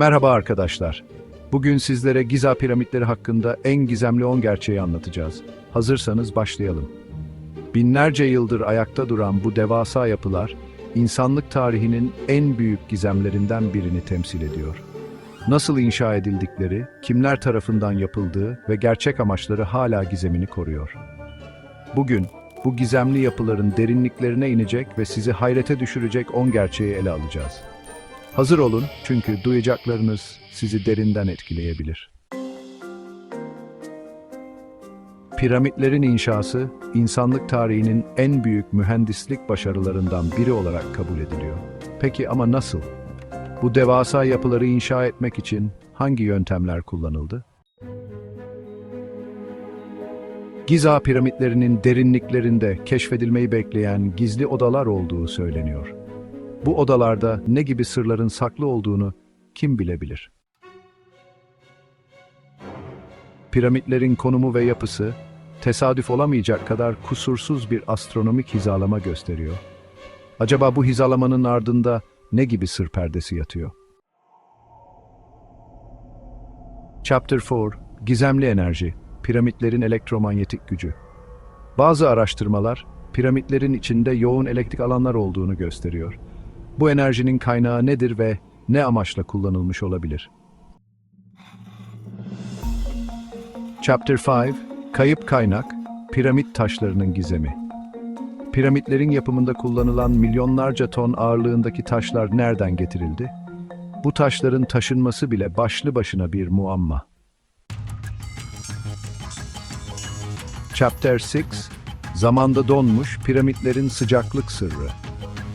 Merhaba arkadaşlar. Bugün sizlere Giza piramitleri hakkında en gizemli 10 gerçeği anlatacağız. Hazırsanız başlayalım. Binlerce yıldır ayakta duran bu devasa yapılar, insanlık tarihinin en büyük gizemlerinden birini temsil ediyor. Nasıl inşa edildikleri, kimler tarafından yapıldığı ve gerçek amaçları hala gizemini koruyor. Bugün bu gizemli yapıların derinliklerine inecek ve sizi hayrete düşürecek 10 gerçeği ele alacağız. Hazır olun çünkü duyacaklarınız sizi derinden etkileyebilir. Piramitlerin inşası, insanlık tarihinin en büyük mühendislik başarılarından biri olarak kabul ediliyor. Peki ama nasıl? Bu devasa yapıları inşa etmek için hangi yöntemler kullanıldı? Giza piramitlerinin derinliklerinde keşfedilmeyi bekleyen gizli odalar olduğu söyleniyor. Bu odalarda ne gibi sırların saklı olduğunu kim bilebilir? Piramitlerin konumu ve yapısı tesadüf olamayacak kadar kusursuz bir astronomik hizalama gösteriyor. Acaba bu hizalamanın ardında ne gibi sır perdesi yatıyor? Chapter 4 Gizemli Enerji Piramitlerin Elektromanyetik Gücü Bazı araştırmalar, piramitlerin içinde yoğun elektrik alanlar olduğunu gösteriyor. Bu enerjinin kaynağı nedir ve ne amaçla kullanılmış olabilir? Chapter 5 Kayıp Kaynak Piramit Taşlarının Gizemi Piramitlerin yapımında kullanılan milyonlarca ton ağırlığındaki taşlar nereden getirildi? Bu taşların taşınması bile başlı başına bir muamma. Chapter 6 Zamanda donmuş piramitlerin sıcaklık sırrı.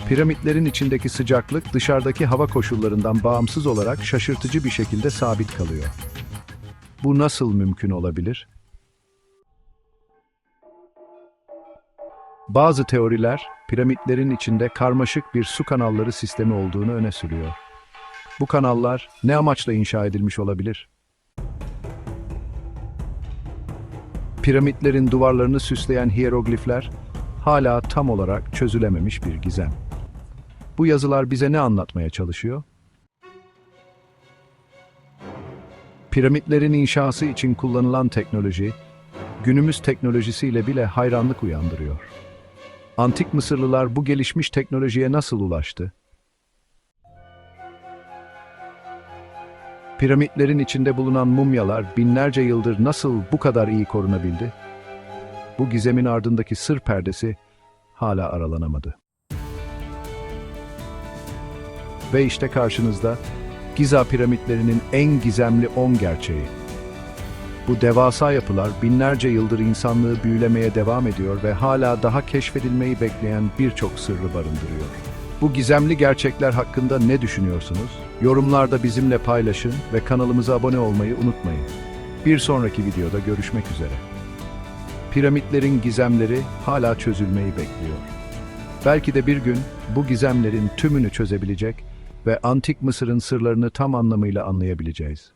Piramitlerin içindeki sıcaklık dışarıdaki hava koşullarından bağımsız olarak şaşırtıcı bir şekilde sabit kalıyor. Bu nasıl mümkün olabilir? Bazı teoriler piramitlerin içinde karmaşık bir su kanalları sistemi olduğunu öne sürüyor. Bu kanallar ne amaçla inşa edilmiş olabilir? Piramitlerin duvarlarını süsleyen hieroglifler hala tam olarak çözülememiş bir gizem. Bu yazılar bize ne anlatmaya çalışıyor? Piramitlerin inşası için kullanılan teknoloji, günümüz teknolojisiyle bile hayranlık uyandırıyor. Antik Mısırlılar bu gelişmiş teknolojiye nasıl ulaştı? Piramitlerin içinde bulunan mumyalar binlerce yıldır nasıl bu kadar iyi korunabildi? Bu gizemin ardındaki sır perdesi hala aralanamadı. Ve işte karşınızda Giza piramitlerinin en gizemli 10 gerçeği. Bu devasa yapılar binlerce yıldır insanlığı büyülemeye devam ediyor ve hala daha keşfedilmeyi bekleyen birçok sırrı barındırıyor. Bu gizemli gerçekler hakkında ne düşünüyorsunuz? Yorumlarda bizimle paylaşın ve kanalımıza abone olmayı unutmayın. Bir sonraki videoda görüşmek üzere. Piramitlerin gizemleri hala çözülmeyi bekliyor. Belki de bir gün bu gizemlerin tümünü çözebilecek ve antik Mısır'ın sırlarını tam anlamıyla anlayabileceğiz.